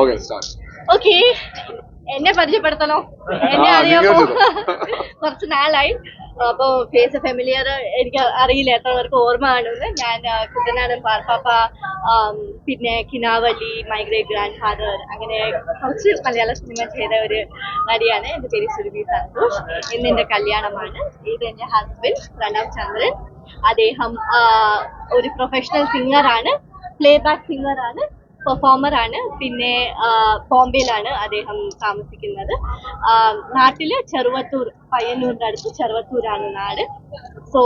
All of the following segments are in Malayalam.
ഓക്കെ സ്റ്റാർട്ട് ഓക്കെ എന്നെ പരിചയപ്പെടുത്തണോ? എന്നെ അറിയാമോ കുറച്ച് നാളായി. അപ്പൊ ഫേസ് ഫെമിലിയർ എനിക്ക് അറിയില്ല. എത്ര പേർക്ക് ഓർമ്മ കാണുന്നത് ഞാൻ കുട്ടനാടൻ പാർപ്പാപ്പ പിന്നെ കിനാവലി മൈഗ്രേറ്റ് ഗ്രാൻഡ് ഫാദർ അങ്ങനെ കുറച്ച് മലയാള സിനിമ ചെയ്ത ഒരു നടിയാണ്. എന്റെ പേര് സുരഭി സന്തോഷ്. ഇന്ന് എന്റെ കല്യാണമാണ്. ഇത് എന്റെ ഹസ്ബൻഡ് പ്രണവ് ചന്ദ്രൻ. അദ്ദേഹം ഒരു പ്രൊഫഷണൽ സിംഗറാണ് പ്ലേ ബാക്ക് സിംഗറാണ് പെർഫോമർ ആണ്. പിന്നെ ബോംബെയിലാണ് അദ്ദേഹം താമസിക്കുന്നത്. നാട്ടിൽ ചെറുവത്തൂർ പയ്യന്നൂരിന്റെ അടുത്ത് ചെറുവത്തൂരാണ് നാട്. സോ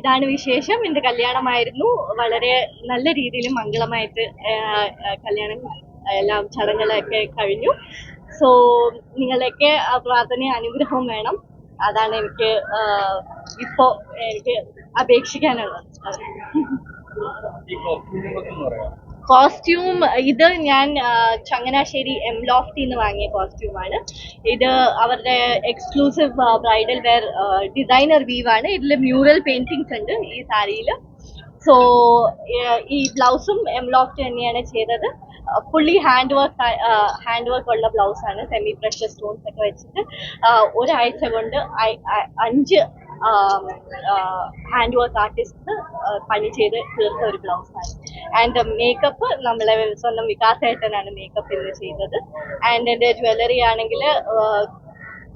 ഇതാണ് വിശേഷം. എന്റെ കല്യാണമായിരുന്നു. വളരെ നല്ല രീതിയിൽ മംഗളമായിട്ട് കല്യാണം എല്ലാം ചടങ്ങുകളൊക്കെ കഴിഞ്ഞു. സോ നിങ്ങളൊക്കെ പ്രാർത്ഥന പ്രാർത്ഥനയും അനുഗ്രഹവും വേണം. അതാണ് എനിക്ക് ഇപ്പോ എനിക്ക് അപേക്ഷിക്കാനുള്ളത്. കോസ്റ്റ്യൂം ഇത് ഞാൻ ചങ്ങനാശ്ശേരി എം ലോഫ്റ്റിൽ നിന്ന് വാങ്ങിയ കോസ്റ്റ്യൂമാണ്. ഇത് അവരുടെ exclusive bridal wear designer weave ആണ്. ഇതിൽ മ്യൂറൽ പെയിന്റിങ്സ് ഉണ്ട് ഈ സാരിയിൽ സോ ഈ ബ്ലൗസും എം ലോഫ്റ്റ് തന്നെയാണ് ചെയ്തത്. Fully hand work hand work ഉള്ള ബ്ലൗസ് ആണ്. സെമി പ്രഷർ സ്റ്റോൺസ് ഒക്കെ വെച്ചിട്ട് ഒരാഴ്ച കൊണ്ട് അഞ്ച് ഹാൻഡ് വർക്ക് ആർട്ടിസ്റ്റ് പണി ചെയ്ത് തീർത്ത ഒരു ബ്ലൗസ് ആണ്. ആൻഡ് മേക്കപ്പ് നമ്മളെ സ്വന്തം വികാസേട്ടനാണ് മേക്കപ്പ് ഇന്ന് ചെയ്തത്. ആൻഡ് എന്റെ ജ്വല്ലറി ആണെങ്കിൽ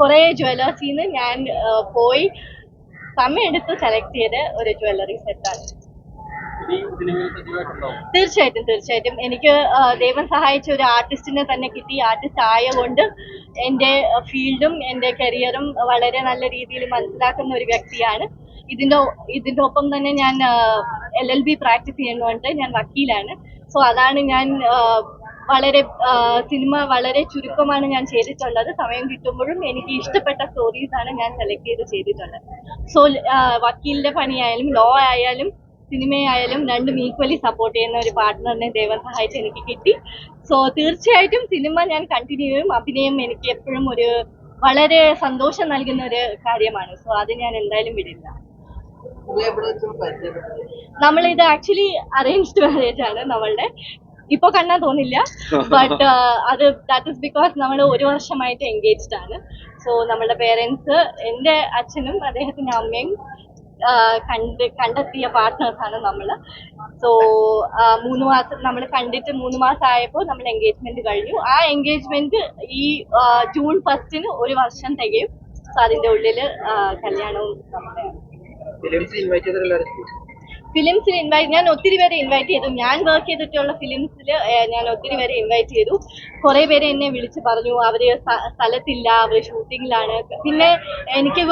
കുറേ ജ്വല്ലേഴ്സിൽ നിന്ന് ഞാൻ പോയി സമയമെടുത്ത് സെലക്ട് ചെയ്ത ഒരു ജ്വല്ലറി സെറ്റാണ് തീർച്ചയായിട്ടും തീർച്ചയായിട്ടും. എനിക്ക് ദൈവം സഹായിച്ച ഒരു ആർട്ടിസ്റ്റിനെ തന്നെ കിട്ടി. ആർട്ടിസ്റ്റ് ആയതുകൊണ്ട് എന്റെ ഫീൽഡും എന്റെ കരിയറും വളരെ നല്ല രീതിയിൽ മനസ്സിലാക്കുന്ന ഒരു വ്യക്തിയാണ്. ഇതിന്റെ ഇതിന്റെ ഒപ്പം തന്നെ ഞാൻ എൽ എൽ ബി പ്രാക്ടീസ് ചെയ്യുന്നതുകൊണ്ട് ഞാൻ വക്കീലാണ്. സോ അതാണ് ഞാൻ വളരെ സിനിമ വളരെ ചുരുക്കമാണ് ഞാൻ ചെയ്തിട്ടുള്ളത്. സമയം കിട്ടുമ്പോഴും എനിക്ക് ഇഷ്ടപ്പെട്ട സ്റ്റോറീസ് ആണ് ഞാൻ സെലക്ട് ചെയ്ത് ചെയ്തിട്ടുള്ളത്. സോ വക്കീലിന്റെ പണിയായാലും ലോ ആയാലും സിനിമയായാലും രണ്ടും ഈക്വലി സപ്പോർട്ട് ചെയ്യുന്ന ഒരു പാർട്ട്ണറിനെ ദൈവം സഹായിച്ച് എനിക്ക് കിട്ടി. സോ തീർച്ചയായിട്ടും സിനിമ ഞാൻ കണ്ടിന്യൂ ചെയ്യും. അഭിനയം എനിക്ക് എപ്പോഴും ഒരു വളരെ സന്തോഷം നൽകുന്ന ഒരു കാര്യമാണ്. സോ അത് ഞാൻ എന്തായാലും വിടില്ല. നമ്മൾ ഇത് ആക്ച്വലി അറേഞ്ച്ഡ് മാരേജ് ആണ് നമ്മളുടെ. ഇപ്പൊ കണ്ടാൽ തോന്നില്ല. ബട്ട് അത് ദാറ്റ് ഇസ് ബിക്കോസ് നമ്മൾ ഒരു വർഷമായിട്ട് എൻഗേജ്ഡ് ആണ്. സോ നമ്മളുടെ പേരൻസ് എന്റെ അച്ഛനും അദ്ദേഹത്തിന്റെ അമ്മയും കണ്ട് കണ്ടെത്തിയ പാർട്ട്നേഴ്സ് ആണ് നമ്മൾ സോ മൂന്ന് മാസം നമ്മൾ കണ്ടിട്ട് മൂന്ന് മാസം ആയപ്പോൾ നമ്മൾ എൻഗേജ്മെന്റ് കഴിഞ്ഞു. ആ എൻഗേജ്മെന്റ് ഈ ജൂൺ ഫസ്റ്റിന് ഒരു വർഷം തികയും. സോ അതിന്റെ ഉള്ളിൽ കല്യാണവും നമ്മുടെ ഫിലിംസിൽ ഇൻവൈറ്റ് ഞാൻ ഒത്തിരി പേരെ ഇൻവൈറ്റ് ചെയ്തു. ഞാൻ വർക്ക് ചെയ്തിട്ടുള്ള ഫിലിംസിൽ ഞാൻ ഒത്തിരി പേരെ ഇൻവൈറ്റ് ചെയ്തു. കുറെ പേരെ എന്നെ വിളിച്ച് പറഞ്ഞു. സ്ഥ- സ്ഥലത്തില്ല അവർ ഷൂട്ടിങ്ങിലാണ് പിന്നെ എനിക്ക്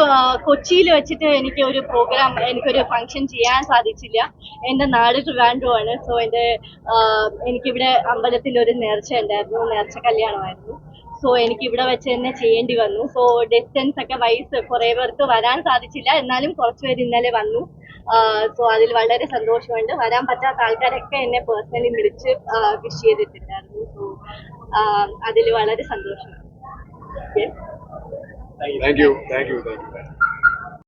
കൊച്ചിയിൽ വെച്ചിട്ട് എനിക്ക് ഒരു പ്രോഗ്രാം എനിക്കൊരു ഫംഗ്ഷൻ ചെയ്യാൻ സാധിച്ചില്ല. എന്റെ നാട് ട്രിവാൻഡ്രോ ആണ് സോ എന്റെ എനിക്കിവിടെ അമ്പലത്തിൽ ഒരു നേർച്ച ഉണ്ടായിരുന്നു. നേർച്ച കല്യാണമായിരുന്നു. സോ എനിക്ക് ഇവിടെ വെച്ച് തന്നെ ചെയ്യേണ്ടി വന്നു. സോ ഡിസ്റ്റൻസ് ഒക്കെ വൈസ് കുറെ പേർക്ക് വരാൻ സാധിച്ചില്ല. എന്നാലും കുറച്ച് പേര് ഇന്നലെ വന്നു. സോ അതിൽ വളരെ സന്തോഷമുണ്ട്. വരാൻ പറ്റാത്ത ആൾക്കാരൊക്കെ എന്നെ പേഴ്സണലി വിളിച്ച് വിഷ് ചെയ്തിട്ടുണ്ടായിരുന്നു. സോ അതിൽ വളരെ Yes. Thank you thank you thank you